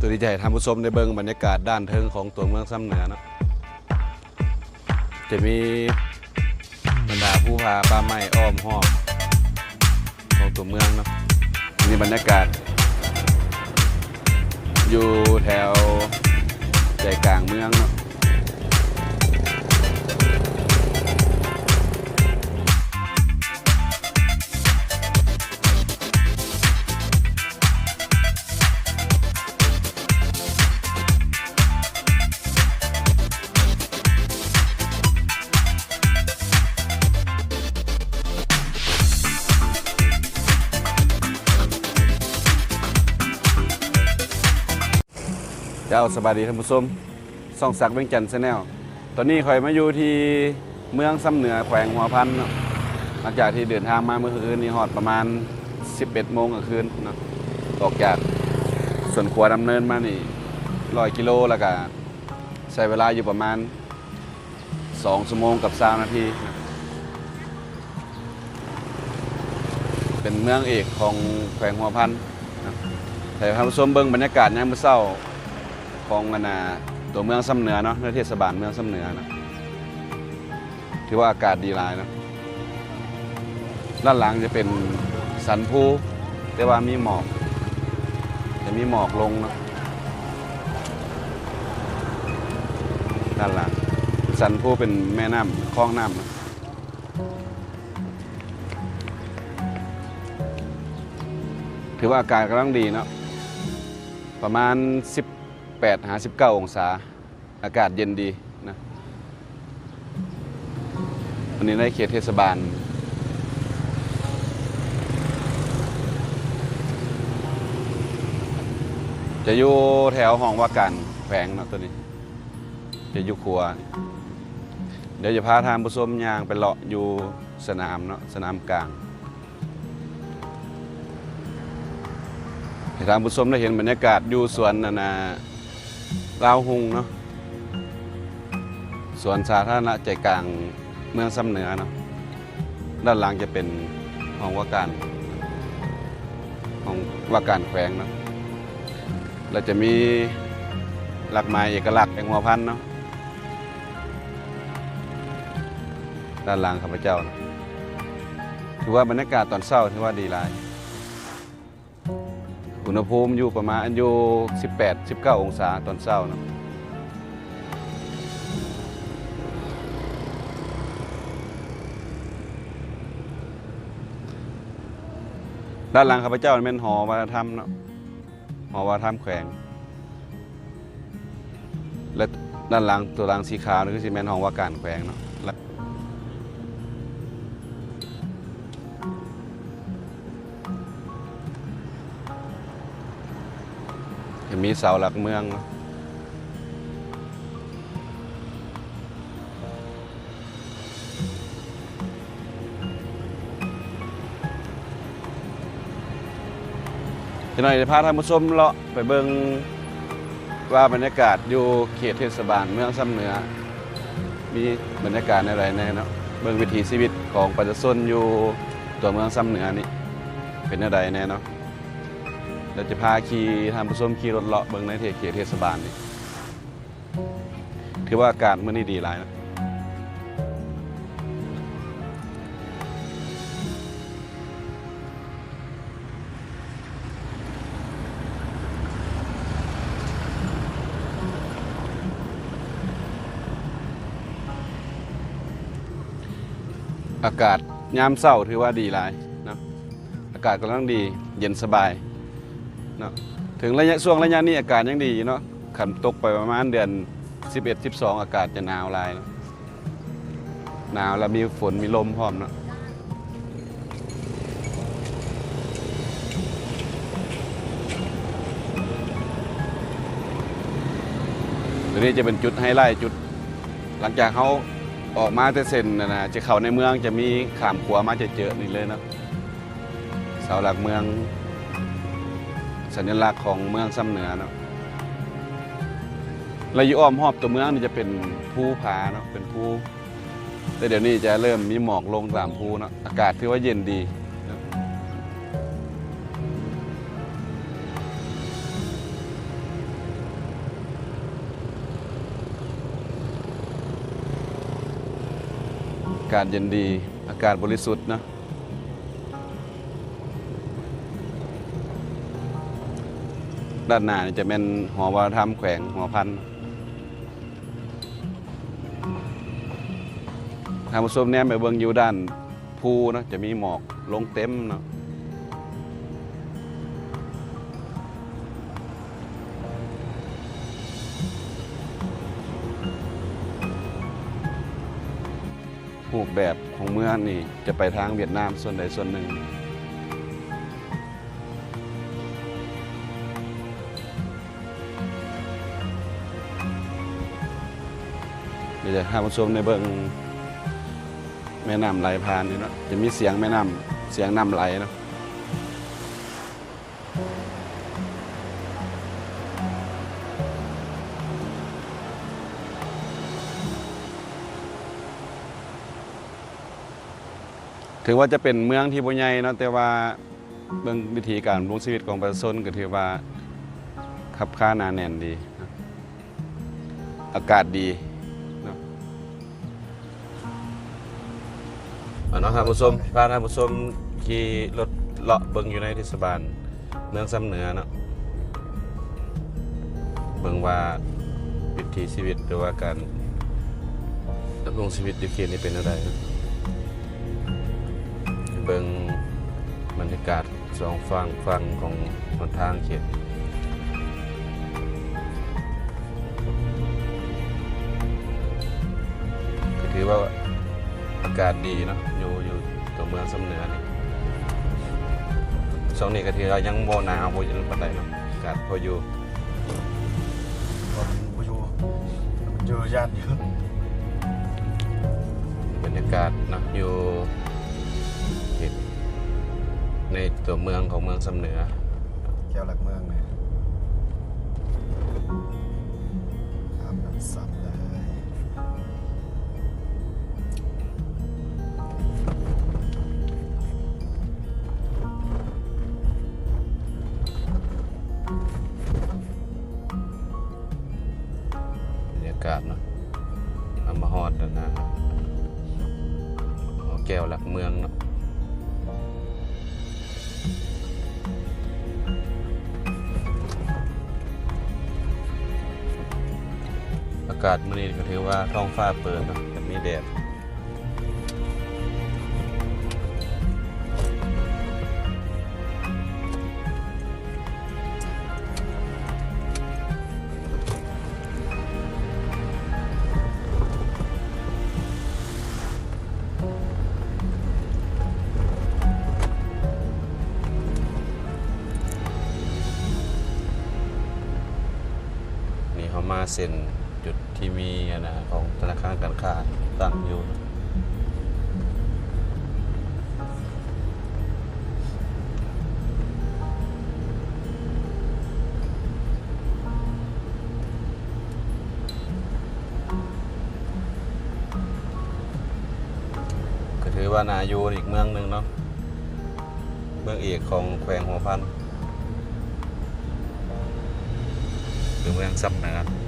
ตัวที่จะให้ท่านผู้ชมได้เบิ่งบรรยากาศด้านเทิงของตัวเมืองซ้ำเหนือเนาะจะมีบรรดาผู้พาป่าไม้อ้อมหอบของตัวเมืองเนาะมีบรรยากาศ อยู่แถวใจกลางเมืองเนาะ เจ้าสบายดีท่านผู้ชมส่องศักเวียงจันทร์แนลตอนนี้ข่อยมาอยู่ที่เมืองซ้ำเหนือแขวงหัวพันเนาะหลังจากที่เดินทางมาเมื่อคืนนี้ฮอดประมาณ 11โมงกลางคืนเนาะออกจากส่วนขัวดำเนินมานี่ร้อยกิโลแล้วก็ใช้เวลาอยู่ประมาณ2ชั่วโมงกับ3นาที เป็นเมืองเอกของแขวงหัวพันนะแต่ท่านผู้ชมเบิ่งบรรยากาศยามมื้อเช้า ของอันาตัวเมืองซ้ำเหนือเนาะในเทศบาลเมืองซ้ำเหนือนะถือว่าอากาศดีหลายนะด้านหลังจะเป็นสันภูแต่ว่ามีหมอกจะมีหมอกลงนะด้านหลังสันภูเป็นแม่น้ำคลองน้ำนะถือว่าอากาศกำลังดีเนาะประมาณ 10 8หา19 องศา อากาศเย็นดีนะวันนี้ในเขตเทศบาล จะอยู่แถวห้องว่าการแขวงนะตัวนี้ จะอยู่ครัว เดี๋ยวจะพาทางผู้ชมยางไปเลาะอยู่สนามเนาะสนามกลางให้ทางผู้ชมได้เห็นบรรยากาศอยู่สวนนานา ลาวหุงเนาะสวนสาธารณะใจกลางเมืองซ้ำเหนือเนาะด้านหลังจะเป็นห้องว่าการห้องว่าการแขวงเนาะเราจะมีหลักไม้เอกลักษณ์แห่งหัวพันเนาะด้านหลังข้าพเจ้านะถือว่าบรรยากาศตอนเช้าถือว่าดีหลาย อุณหภูมิอยู่ประมาณอยู่ 18 19 องศาตอนเช้านะด้านหลังข้าพเจ้าเป็นหอวัฒนธรรมเนาะหอวัฒนธรรมแขวง และด้านหลังตัวหลังสีขาวนี่คือสิแมนหอว่าการแขวงเนาะ มีเสาหลักเมืองเนาะจะหน่อยจะพาท่านผู้ชมเลาะไปเบิ่งว่าบรรยากาศอยู่เขตเทศบาลเมืองซ้ำเหนือ มีบรรยากาศอะไรแน่เนาะเบิ่งวิถีชีวิตของประชาชนอยู่ตัวเมืองซ้ำเหนือนี่เป็นอะไรแน่เนาะ เราจะพาขี่ทำผสมขี่รถเลาะเบิ่งในเทเขตเทศบาลนี่ถือว่าอากาศมื้อนี้ดีหลายนะอากาศยามเศร้าถือว่าดีหลายนะอากาศกำลังดีเย็นสบาย เนาะถึงระยะช่วงระยะนี้อากาศยังดีเนาะขันตกไปประมาณเดือน 11 12 อากาศจะหนาวลายหนาวแล้วมีฝนมีลมพร้อมเนาะตัวนี้จะเป็นจุดไฮไลท์จุด หลังจากเขาออกมาแต่เส้นนะนะจะเข้าในเมืองจะมีขามขัวมาจะเจอนี่เลยเนาะเสาหลักเมือง สัญลักษณ์ของเมืองซ้ำเหนือเนาะระยอ้อมหอบตัวเมืองนี่จะเป็นภูผาเนาะเป็นภูแต่เดี๋ยวนี้จะเริ่มมีหมอกลงตามภูเนาะอากาศถือว่าเย็นดีการเย็นดี อากาศบริสุทธิ์นะ ด้านหน้านี่จะเป็นหอวัฒนธรรมแขวงหัวพันทางผู้ชมเนี่ยไปเบิ่งอยู่ด้านภูเนะจะมีหมอกลงเต็มเนาะรูปแบบของเมืองนี่จะไปทางเวียดนามส่วนใดส่วนหนึ่ง ดี๋ยวจะให้ผู้ชมในเบิงแม่น้ำไหลผ่านนี่เนาะจะมีเสียงแม่น้ำเสียงน้ำไหลเนาะถือว่าจะเป็นเมืองที่บ่ใหญ่เนาะแต่ว่าเบิ่งวิธีการดำรงชีวิตของประชาชนก็ถือว่าขับค่าหนาแน่นดี อากาศดี เอาเนาะครับผู้ชมพาท่านผู้ชมขี่รถเลาะเบิ่งอยู่ในเทศบาลเมืองซ้ำเหนือเนาะเบิ่งว่าวิถีชีวิตหรือว่าการดำรงชีวิตอยู่เขตนี้เป็นอะไรเบิ่งบรรยากาศสองฝั่งฝั่งของหนทางเขตก็ถือว่าากาศดีเนาะอยู่อยู่ตัวเมืองสำเหนือนี่ช่วงนี้ก็ถือว่ายังโมหนาวโมเย็นปานใดเนาะอากาศพออยู่คนผู้อยู่เจอญาติเยอะบรรยากาศเนาะอยู่เขตในตัวเมืองของเมืองสำเหนือแก้วหลักเมืองเนี่ย อากาศมื้อนี้ก็ถือว่าท้องฟ้าเปิดเนาะแต่มีแดดนี่เขามาเซ็น ที่มีอะนะของธนาคารการค้าตั้งอยู่ก็ถือว่านายูอีกเมืองหนึ่งเนาะเมืองเอกของแขวงหัวพันหรือเมืองซ้ำเหนือก็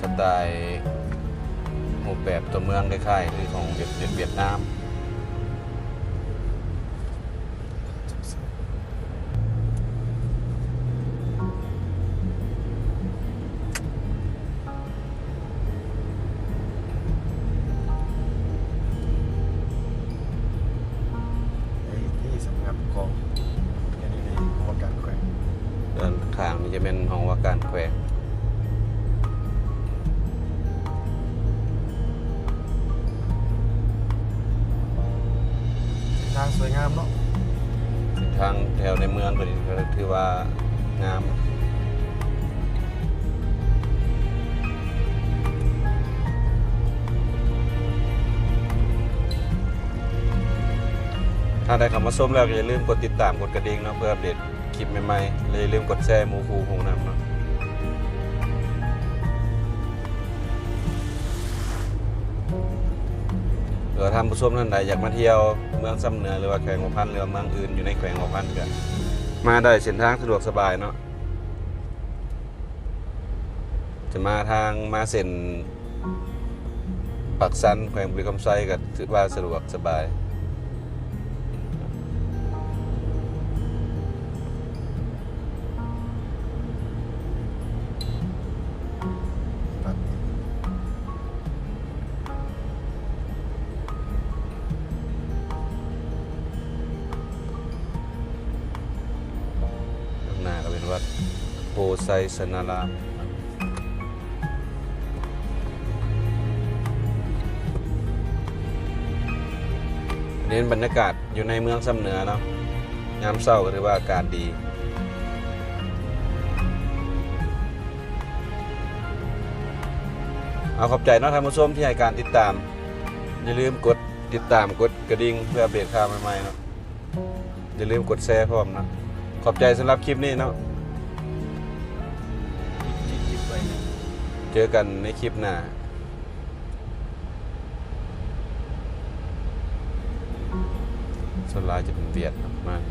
สไตล์รูปแบบตัวเมืองคล้ายๆคือของเวียดเวียดเวียดนามไอ้ที่สำนักของแค่นี้ในวงการแขวงด้านข้างนี่จะเป็นห้องว่าการแขวง วในเมืองก็ถือว่างามถ้าได้คำว่าส้มแล้วอย่าลืมกดติดตามกดกระดิ่งเนาะเพื่ออัปเดตคลิปใหม่ๆและอย่าลืมกดแชร์มูคูหงน้ำเนาะหรือว่าท่านผู้ชมท่านใดอยากมาเที่ยวเมืองซ้ำเหนือหรือว่าแขวงหัวพันหรือว่าเมืองอื่นอยู่ในแขวงหัวพันก็ มาได้เส้นทางสะดวกสบายเนาะจะมาทางมาเส้นปักสันแขวงบุรีคำไซก็ถือว่าสะดวกสบาย โพไซสนารามเน้นบรรยากาศอยู่ในเมืองซ้ำเหนือเนาะยามเศร้าก็ถือว่าอากาศดีเอาขอบใจนะท่านผู้ชมที่ให้การติดตาม อย่าลืมกดติดตามกดกระดิ่งเพื่ออัปเดตข่าวใหม่ๆเนาะอย่าลืมกดแชร์พร้อมนะขอบใจสำหรับคลิปนี้เนาะ จอกันในคลิปหน้าส่วนลายจะเป็นเวียดมาก